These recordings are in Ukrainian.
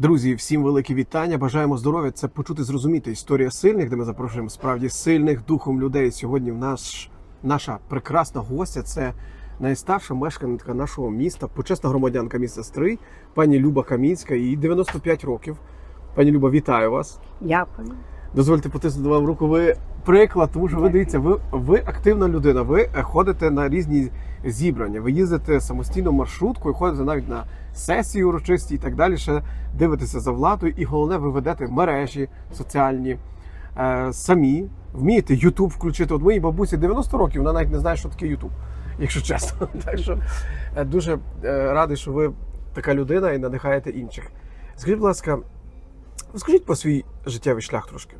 Друзі, всім велике вітання. Бажаємо здоров'я. Це почути, зрозуміти історія сильних, де ми запрошуємо справді сильних духом людей. Сьогодні в наш наша прекрасна гостя. Це найстарша мешканка нашого міста, почесна громадянка міста Стрий, пані Люба Камінська. Їй 95 років. Пані Люба, вітаю вас. Дякую. Дозвольте потиснути вам руку. Ви приклад, тому що ви дивіться, ви, ви активна людина. Ви ходите на різні зібрання. Ви їздите самостійно маршруткою, ходите навіть на сесії урочисті і так далі. Ще дивитеся за владою, і головне, ви ведете мережі соціальні е, самі. Вмієте Ютуб включити. От моїй бабусі 90 років, вона навіть не знає, що таке Ютуб, якщо чесно. Так що е, дуже е, радий, що ви така людина і надихаєте інших. Скажіть, будь ласка, розкажіть про свій життєвий шлях трошки.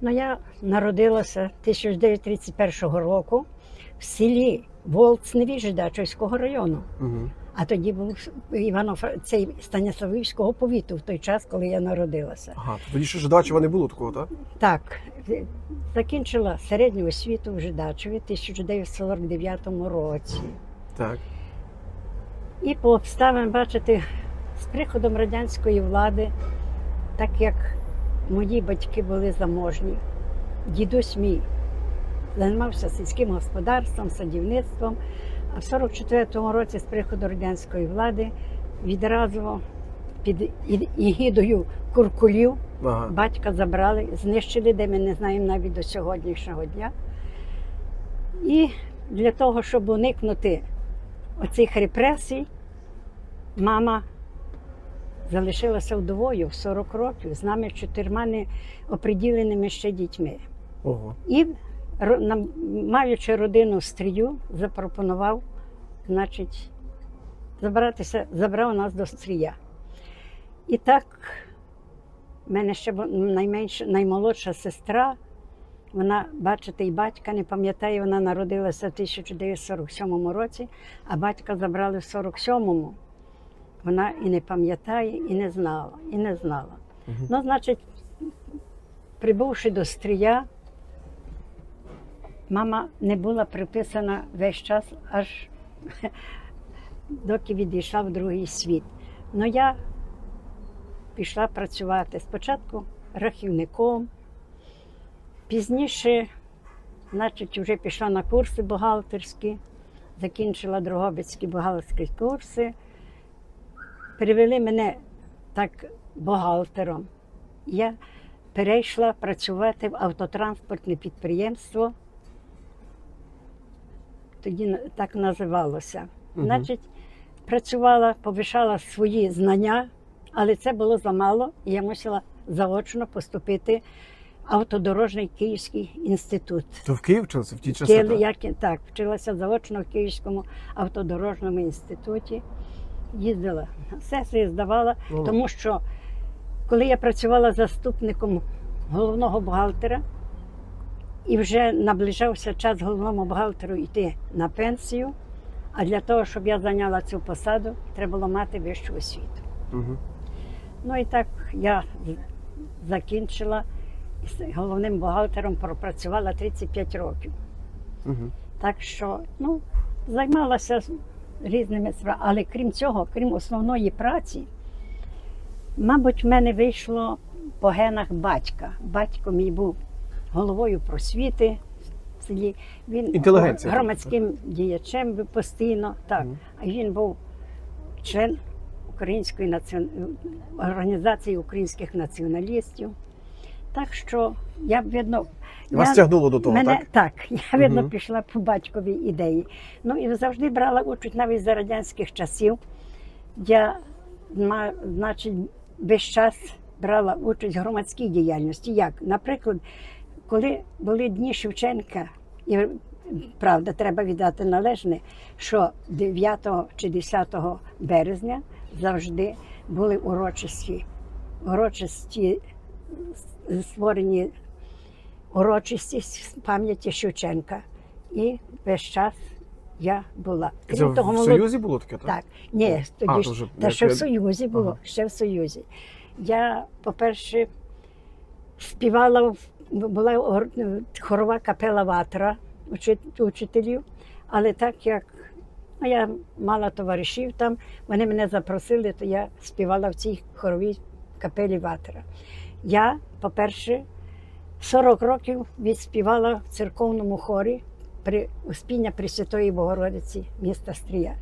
Ну, я народилася 1931 року в селі Волцневі Жидачівського району. Угу. А тоді був Івано цей Станіславівського повіту в той час, коли я народилася. Ага, то тоді ще Жидачева не було такого, так? Так, закінчила середню освіту в Жидачеві в 1949 році. Так. І по обставинам, бачите, з приходом радянської влади, так як мої батьки були заможні, дідусь мій займався сільським господарством, садівництвом, а в 44-му році з приходу радянської влади відразу під і- егідою куркулів Ага. батька забрали, знищили, де ми не знаємо навіть до сьогоднішнього дня. І для того, щоб уникнути оцих репресій, мама залишилася вдовою в 40 років з нами чотирма неоприділеними ще дітьми. Ого. І, маючи родину стрію, запропонував, значить, забратися, забрав нас до стрія. І так, в мене ще найменша, наймолодша сестра, вона, бачите, і батька не пам'ятає, вона народилася в 1947 році, а батька забрали в 47-му. Вона і не пам'ятає, і не знала, і не знала. Мгм. Ну, значить, прибувши до стрія, мама не була приписана весь час, аж доки відійшла в другий світ. Ну я пішла працювати спочатку рахівником, пізніше, значить, вже пішла на курси бухгалтерські, закінчила Дрогобицькі бухгалтерські курси. Перевели мене так бухгалтером. Я перейшла працювати в автотранспортне підприємство. Тоді так називалося. Мгм. Значить, працювала, повишала свої знання, але це було замало, і я мусила заочно поступити в автодорожний Київський інститут. То в Київ вчилися в ті часи? Так? я так, вчилася заочно в Київському автодорожньому інституті. Їздила на сесії, здавала, тому що коли я працювала заступником головного бухгалтера, і вже наближався час головному бухгалтеру йти на пенсію. А для того, щоб я зайняла цю посаду, треба було мати вищу освіту. Мгм. Ну і так я закінчила головним бухгалтером пропрацювала 35 років. Мгм. Так що ну, займалася різними справами. Але крім цього, крім основної праці, мабуть, в мене вийшло по генах батька. Батько мій був головою просвіти в селі. Він Інтелігенція, громадським діячем був постійно. Так. А він був член Української націон... організації українських націоналістів. Так що я видно. Вас я- тягнуло до того, Мене, так? так, я видно Мгм. пішла по батьковій ідеї. Ну і завжди брала участь навіть за радянських часів. Я, значить, весь час брала участь в громадській діяльності. Як? Наприклад, коли були дні Шевченка, і правда, треба віддати належне, що 9 чи 10 березня завжди були урочисті, урочисті створені урочистість пам'яті Шевченка. І весь час я була. Це Крім в молод- Союзі було таке, так? так, ні, тоді А, ж, вже та ще в Союзі було, Ага. ще в Союзі. Я, по-перше, співала, в- була хорова капела Ватра учителів, але так як я мала товаришів там, вони мене запросили, то я співала в цій хоровій капелі Ватера. Я, по-перше, 40 років відспівала в церковному хорі при Успіння Пресвятої Богородиці міста Стрія.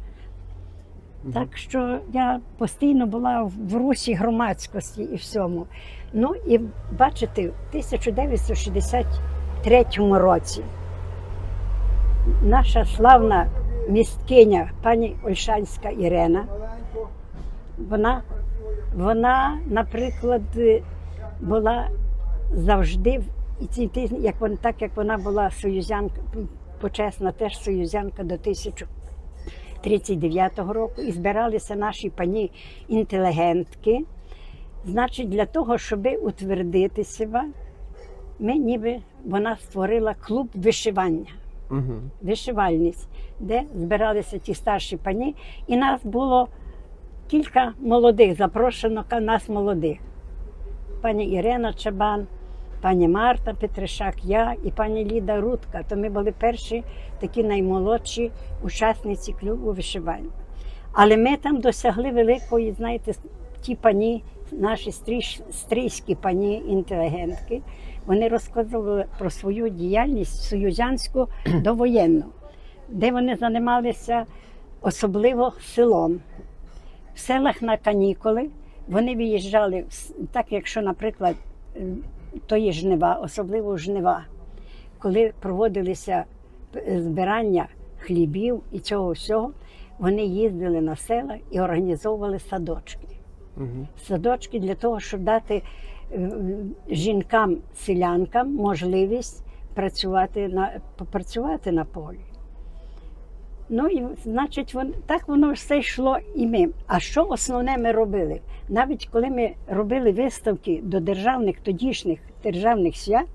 Так що я постійно була в русі громадськості і всьому. Ну і бачите, в 1963 році наша славна місткиня пані Ольшанська Ірена, вона, вона, наприклад, була завжди, і ці як вона, так як вона була союзянка, почесна теж союзянка до 1039 року, і збиралися наші пані інтелігентки. Значить, для того, щоб утвердити себе, ми ніби вона створила клуб вишивання Угу. вишивальниць, де збиралися ті старші пані, і нас було кілька молодих, запрошено нас молодих. Пані Ірина Чабан, пані Марта Петришак, я і пані Ліда Рудка. То ми були перші такі наймолодші учасниці клубу вишивання. Але ми там досягли великої, знаєте, ті пані, наші стрийські пані інтелігентки, вони розказували про свою діяльність союзянську довоєнну, де вони займалися особливо селом. В селах на канікули вони виїжджали, так якщо, наприклад, то є жнива, особливо жнива, коли проводилися е, збирання хлібів і цього всього, вони їздили на села і організовували садочки Угу. садочки для того, щоб дати е, жінкам, селянкам можливість працювати на, попрацювати на полі. Ну і значить, вон, так воно все йшло і ми. А що основне ми робили? Навіть коли ми робили виставки до державних тодішніх державних свят,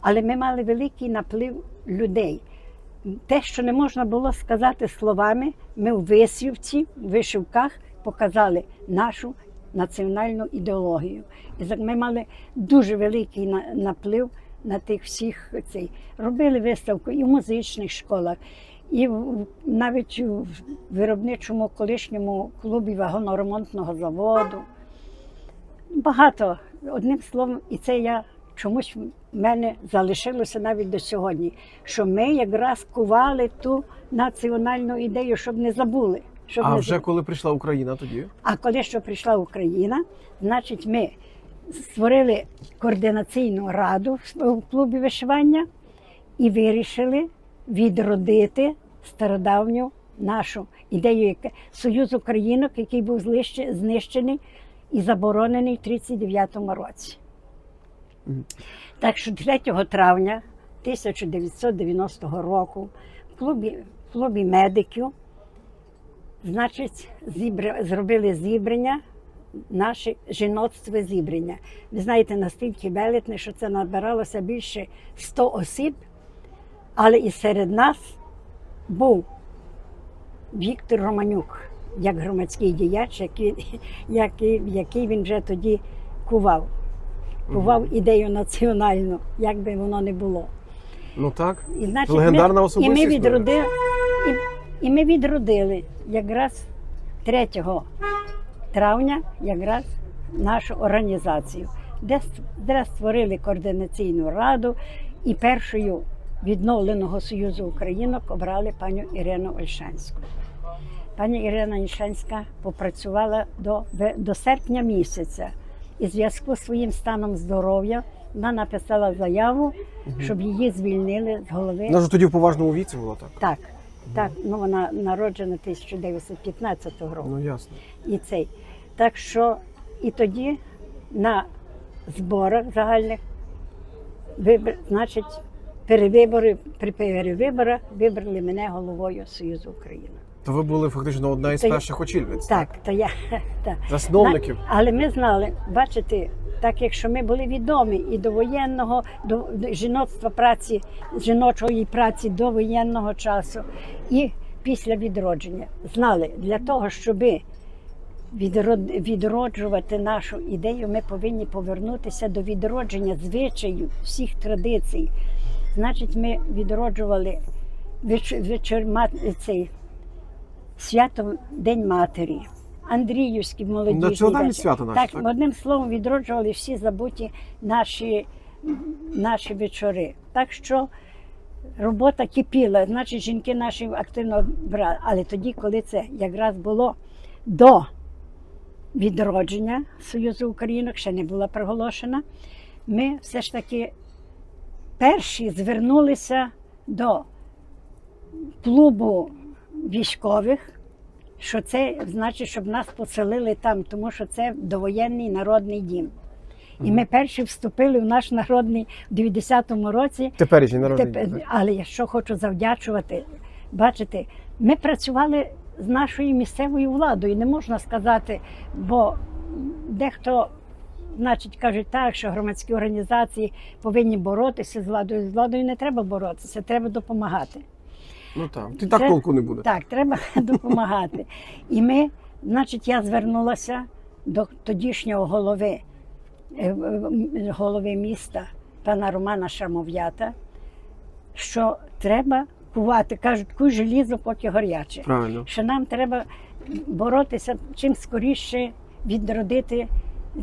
але ми мали великий наплив людей. Те, що не можна було сказати словами, ми в висівці, в вишивках показали нашу національну ідеологію. І ми мали дуже великий наплив на тих всіх цей. Робили виставку і в музичних школах, і навіть у виробничому колишньому клубі вагоноремонтного заводу. Багато. Одним словом, і це я чомусь в мене залишилося навіть до сьогодні, що ми якраз кували ту національну ідею, щоб не забули. Щоб А не вже коли прийшла Україна тоді? а коли що прийшла Україна, значить, ми створили координаційну раду в клубі вишивання і вирішили відродити стародавню нашу ідею Союз Українок, який був знищений і заборонений в 1939 році. Так що 3 травня 1990 року в клубі, в клубі медиків Значить, зібра... зробили зібрання, наше жіноцтве зібрання. Ви знаєте, настільки велетне, що це набиралося більше 100 осіб, але і серед нас був Віктор Романюк, як громадський діяч, який, який, який він вже тоді кував. Кував ідею національну, як би воно не було. Ну так. І, значить, Легендарна ми, і ми відродили, і, і ми відродили якраз 3 травня якраз нашу організацію, де, де створили координаційну раду і першою відновленого Союзу Українок обрали пані Ірину Ольшанську. Пані Ірина Ольшанська попрацювала до, до серпня місяця. І в зв'язку з своїм станом здоров'я вона написала заяву, щоб її звільнили з голови. Вона ж тоді в поважному віці була так. Так, так, ну вона народжена 1915 року. Ну ясно. І цей. Так що і тоді на зборах загальних вибр, значить, перевибори, при перевиборах вибрали мене головою Союзу України. То ви були фактично одна із Та перших очільниць. Так, то я так. Засновників. На- але ми знали, бачите, так якщо ми були відомі і до воєнного, до, до жіноцтва праці, жіночої праці до воєнного часу, і після відродження, знали для того, щоб відрод- відроджувати нашу ідею, ми повинні повернутися до відродження звичаїв, всіх традицій. Значить, ми відроджували веч, вечір, цей свято День Матері, Андріївські молодіжні Національне вечір. свято наше, Так, так? одним словом, відроджували всі забуті наші, наші вечори. Так що робота кипіла, значить, жінки наші активно брали. Але тоді, коли це якраз було до відродження Союзу Українок, ще не була проголошена, ми все ж таки перші звернулися до клубу військових, що це значить, щоб нас поселили там, тому що це довоєнний народний дім. І ми перші вступили в наш народний в 90-му році. Теперішній народний дім, але я що хочу завдячувати, бачите, ми працювали з нашою місцевою владою, не можна сказати, бо дехто, значить, кажуть так, що громадські організації повинні боротися з владою. З владою не треба боротися, треба допомагати. Ну так. Ти так толку не буде. Так, треба допомагати. І ми, значить, я звернулася до тодішнього голови, е, е, голови міста, пана Романа Шамов'ята, що треба кувати. Кажуть, куй желізо, поки горяче. Правильно. Що нам треба боротися чим скоріше відродити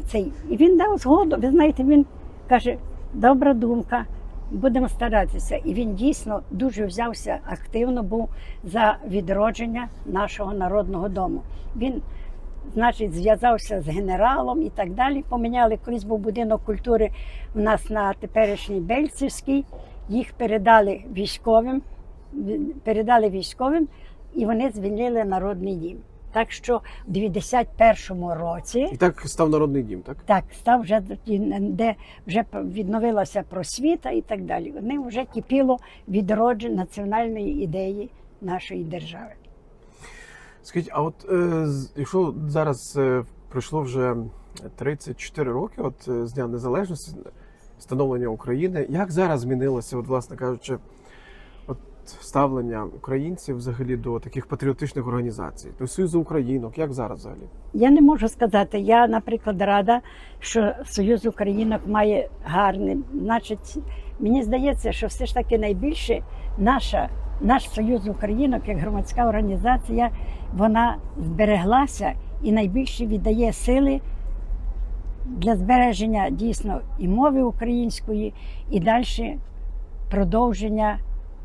цей. І він дав згоду. Ви знаєте, він каже, добра думка, будемо старатися. І він дійсно дуже взявся активно був за відродження нашого народного дому. Він, значить, зв'язався з генералом і так далі. Поміняли колись був будинок культури у нас на теперішній Бельцівській. Їх передали військовим, передали військовим, і вони звільнили народний дім. Так що в 91-му році І так став народний дім, так? так став вже де вже відновилася просвіта і так далі. Вони вже кипіло відродження національної ідеї нашої держави. Скажіть, а от е, якщо зараз е, пройшло вже 34 роки от е, з Дня Незалежності, становлення України, як зараз змінилося, от, власне кажучи, ставлення українців взагалі до таких патріотичних організацій, до Союзу Українок, як зараз взагалі? Я не можу сказати. Я, наприклад, рада, що Союз Українок має гарний. Значить, мені здається, що все ж таки найбільше наша, наш Союз Українок, як громадська організація, вона збереглася і найбільше віддає сили для збереження дійсно і мови української, і далі продовження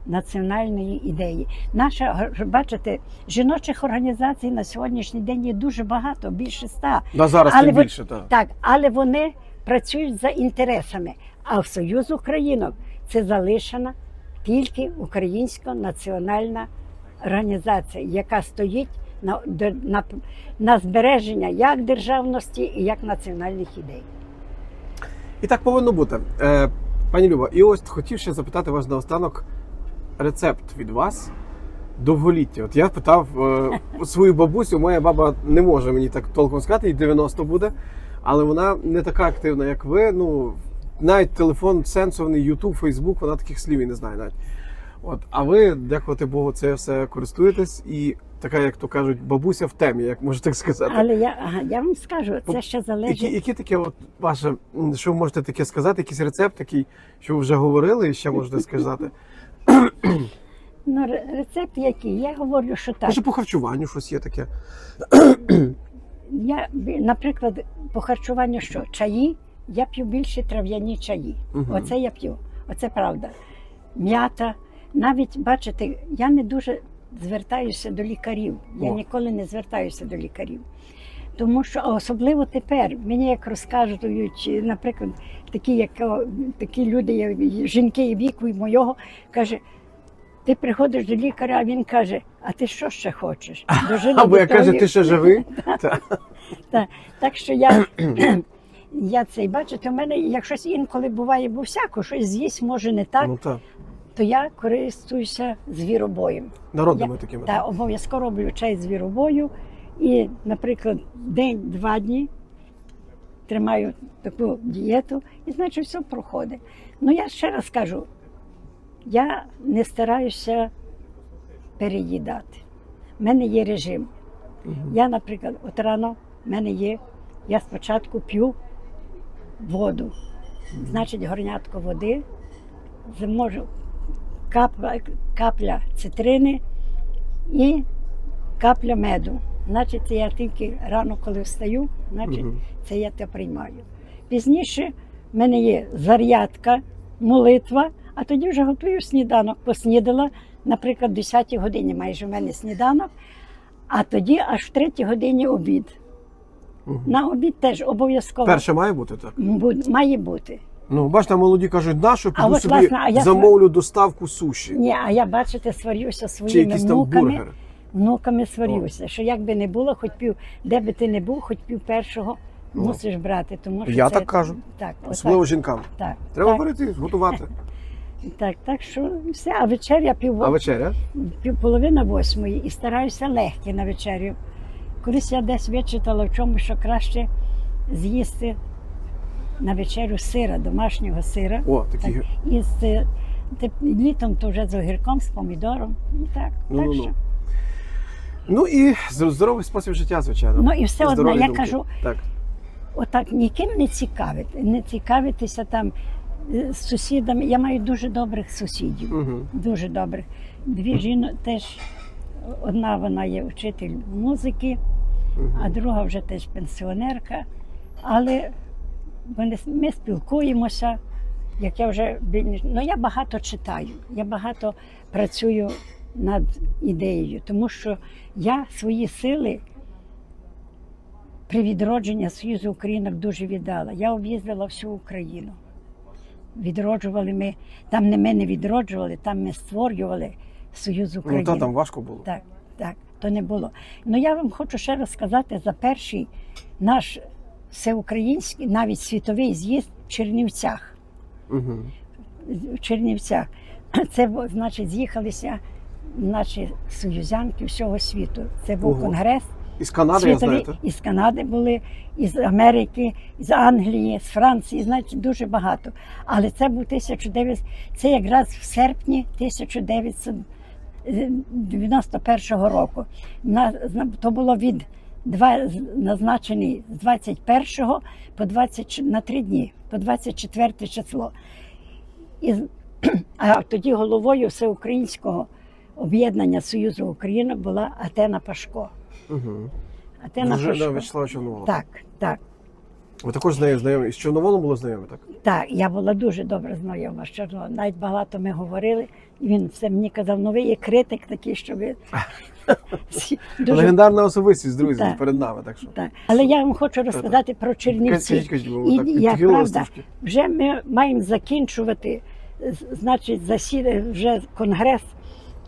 національної ідеї. Наша бачите, жіночих організацій на сьогоднішній день є дуже багато, більше ста. Да, зараз Але тим більше, так. Так, але вони працюють за інтересами. А в Союз Українок це залишена тільки українська національна організація, яка стоїть на, на, на збереження як державності і як національних ідей. І так повинно бути. Е, пані Люба, і ось хотів ще запитати вас наостанок рецепт від вас довголіття. От я питав е, свою бабусю, моя баба не може мені так толком сказати, їй 90 буде, але вона не така активна, як ви. Ну, навіть телефон сенсорний, Ютуб, Фейсбук, вона таких слів і не знає навіть. От, а ви, дякувати Богу, це все користуєтесь і така, як то кажуть, бабуся в темі, як можна так сказати. Але я, я вам скажу, це ще залежить. Які, які таке, от ваше, що ви можете таке сказати, якийсь рецепт такий, що ви вже говорили і ще можете сказати? Ну, рецепт який? Я говорю, що так. Може, по харчуванню щось є таке. Я, наприклад, по харчуванню що? Чаї, я п'ю більше трав'яні чаї. Мгм. Оце я п'ю. Оце правда. М'ята. Навіть, бачите, я не дуже звертаюся до лікарів. Я О. ніколи не звертаюся до лікарів. Тому що особливо тепер мені як розказують, наприклад, такі, як такі люди, як жінки віку і мого, каже. Ти приходиш до лікаря, а він каже: А ти що ще хочеш? Дожили Або я каже, ти ще живий? Так. так, так що я, я цей бачите, у мене, як щось інколи буває, бо всяко щось з'їсть, може не так, Ну так. то я користуюся звіробоєм. Народними Я- такими. Та обов'язково роблю чай з звіробою і, наприклад, день-два дні тримаю таку дієту, і значить все проходить. Ну я ще раз кажу, я не стараюся переїдати. У мене є режим. Я, наприклад, от рано в мене є, я спочатку п'ю воду, значить горнятко води, зможу капля, капля цитрини і капля меду. Значить, це я тільки рано, коли встаю, значить, Мгм. це я те приймаю. Пізніше в мене є зарядка, молитва, а тоді вже готую сніданок. Поснідала, наприклад, в 10 годині майже в мене сніданок, а тоді аж в 3 годині обід. Мгм. На обід теж обов'язково Перше має бути так. має бути. Ну, бачите, молоді кажуть, на що А піду от, собі власне, а я замовлю доставку суші. Ні, а я, бачите, сварюся Чи своїми там бургер. Внуками сварюся, що як би не було, хоч пів, де би ти не був, хоч пів першого Ну. мусиш брати. Тому що Я це, так кажу. Так, Особливо отак, жінкам. так, Треба так, варити, готувати. так, так, що все. А вечеря пів, А вечеря? пів половина восьмої і стараюся легке на вечерю. Колись я десь вичитала в чому, що краще з'їсти на вечерю сира, домашнього сира. О, такі. Так, і з е, те- літом то вже з огірком, з помідором. Ну, так, Ну, так ну, що. Ну. І здоровий спосіб життя, звичайно. Ну і все одно, я кажу, Так. отак ніким не цікавити, не цікавитися там е, з сусідами. Я маю дуже добрих сусідів, Угу. дуже добрих. Дві жіно теж одна вона є вчитель музики, а друга вже теж пенсіонерка. Але вони, ми спілкуємося. Як я вже ну я багато читаю, я багато працюю над ідеєю, тому що я свої сили при відродженні Союзу Українок дуже віддала. Я об'їздила всю Україну. Відроджували ми, там не ми не відроджували, там ми створювали Союз Ну України. та там важко було. Так, так, то не було. Ну я вам хочу ще розказати за перший наш всеукраїнський, навіть світовий з'їзд в Чернівцях. Угу. В Чернівцях. Це значить з'їхалися наші союзянки всього світу. Це був Ого. конгрес Із Канади, я світовий. знаєте. Із Канади були, із Америки, з Англії, з Франції, значить, дуже багато. Але це був 1900, це якраз в серпні 1991 року. На, то було від два, назначений з 21 по 20, на три дні, по 24 число. І, а тоді головою всеукраїнського об'єднання Союзу Українок була Атена Пашко. Угу. Атена Вже Пашко. Вячеслава Чорновола. Так, так, Ви також з нею знайомі. І з Чорноволом були знайомі, так? так. Я була дуже добре знайома з Чорновим. Навіть багато ми говорили. І він все мені казав, ну ви є критик такий, що ви дуже Легендарна особистість, друзі, Так. перед нами. Так що. так. Але я вам хочу розказати про Чернівці. Кажіть, кажіть, бо І так я правда, трошки. вже ми маємо закінчувати, значить, засідає вже конгрес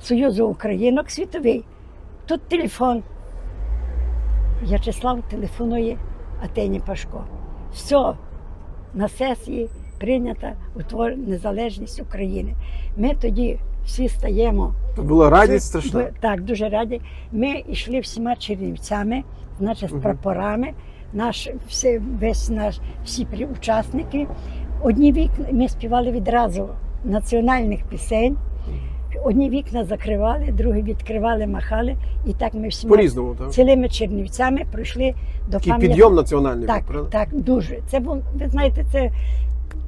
Союзу Українок світовий. Тут телефон. В'ячеслав телефонує Атені Пашко. Все, на сесії прийнята утвор... незалежність України. Ми тоді всі стаємо Тут була радість страшна. Так, дуже раді. Ми йшли всіма чернівцями, значить, з прапорами. Наш, всі, весь наш, всі учасники. Одні вікна ми співали відразу національних пісень. Одні вікна закривали, другі відкривали, махали. І так ми всіма По-різному, так? цілими чернівцями пройшли до Такий пам'ятника. підйом національний Так, правда? так, дуже. Це був, ви знаєте, це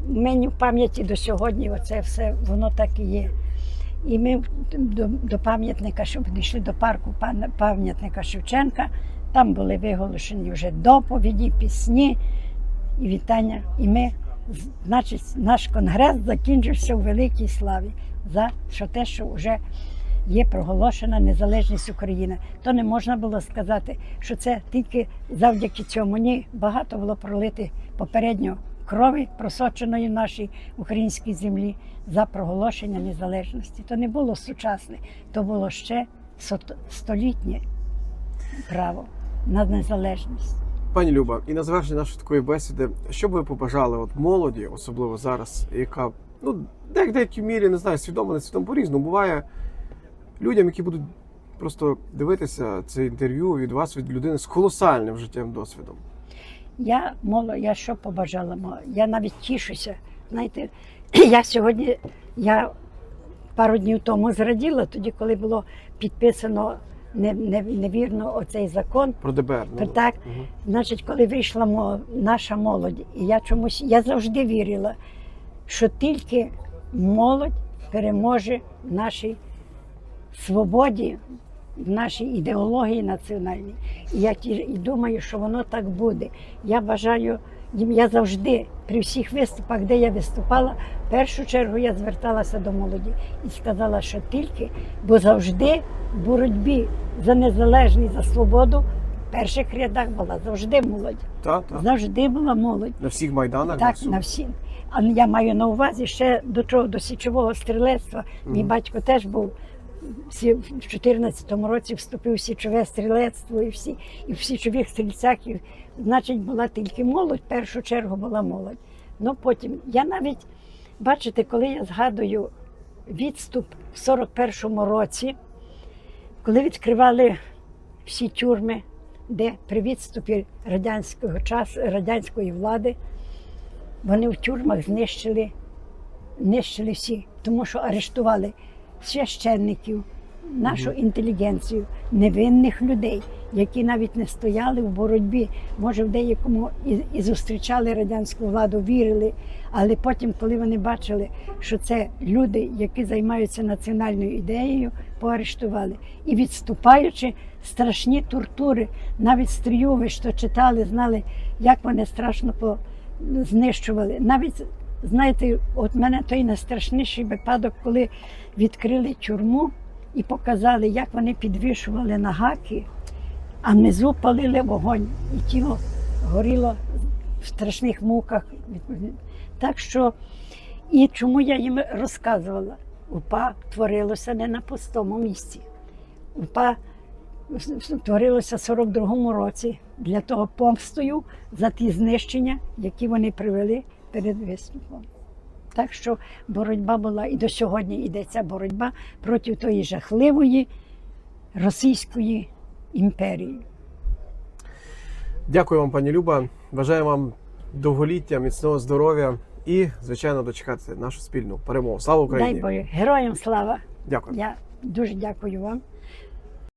в мені в пам'яті до сьогодні, оце все, воно так і є. І ми до, до пам'ятника, щоб дійшли до парку пан- пам'ятника Шевченка, там були виголошені вже доповіді, пісні і вітання. І ми, значить, наш конгрес закінчився у великій славі за те, що вже є проголошена незалежність України. То не можна було сказати, що це тільки завдяки цьому. Ні, багато було пролити попередньо крові, просоченої в нашій українській землі за проголошення незалежності. То не було сучасне, то було ще столітнє право на незалежність. Пані Люба, і на завершення нашої такої бесіди, що б ви побажали от молоді, особливо зараз, яка ну де в деякій мірі не знаю, свідомо, не свідомо по-різному буває людям, які будуть просто дивитися це інтерв'ю від вас, від людини з колосальним життєвим досвідом. Я моло, я що побажала? Я навіть тішуся. Знаєте, я сьогодні, я пару днів тому зраділа, тоді, коли було підписано не, не, невірно оцей закон. Про ДБР. То так, Мгм. значить, коли вийшла мо- наша молодь, і я чомусь, я завжди вірила, що тільки молодь переможе в нашій свободі в нашій ідеології національній. І я ті- і думаю, що воно так буде. Я бажаю я завжди при всіх виступах, де я виступала, в першу чергу я зверталася до молоді і сказала, що тільки, бо завжди в боротьбі за незалежність, за свободу в перших рядах була завжди молодь. Та, та. Завжди була молодь. На всіх майданах. Так, на всі. А я маю на увазі ще до чого, до січового стрілецтва. Мій Мгм. батько теж був всі- в 14-му році вступив в січове стрілецтво і всі, і в січових стрільцях. І, значить, була тільки молодь, в першу чергу була молодь. Ну потім я навіть, бачите, коли я згадую відступ в 41-му році, коли відкривали всі тюрми, де при відступі радянського часу, радянської влади вони в тюрмах знищили, знищили всі, тому що арештували священників, нашу інтелігенцію, невинних людей, які навіть не стояли в боротьбі. Може, в деякому і, і зустрічали радянську владу, вірили. Але потім, коли вони бачили, що це люди, які займаються національною ідеєю, поарештували. І відступаючи, страшні тортури, навіть стріюви, що читали, знали, як вони страшно по знищували. Навіть знаєте, от мене той найстрашніший випадок, коли відкрили тюрму і показали, як вони підвішували на гаки, а внизу палили вогонь, і тіло горіло в страшних муках. Так що, і чому я їм розказувала? УПА творилося не на пустому місці. УПА творилося в 42-му році для того помстою за ті знищення, які вони привели перед виступом. Так що боротьба була і до сьогодні йдеться боротьба проти тої жахливої Російської імперії. Дякую вам, пані Люба. Бажаю вам довголіття, міцного здоров'я і, звичайно, дочекати нашу спільну перемогу. Слава Україні! Дай Боже, героям слава! Дякую. Я дуже дякую вам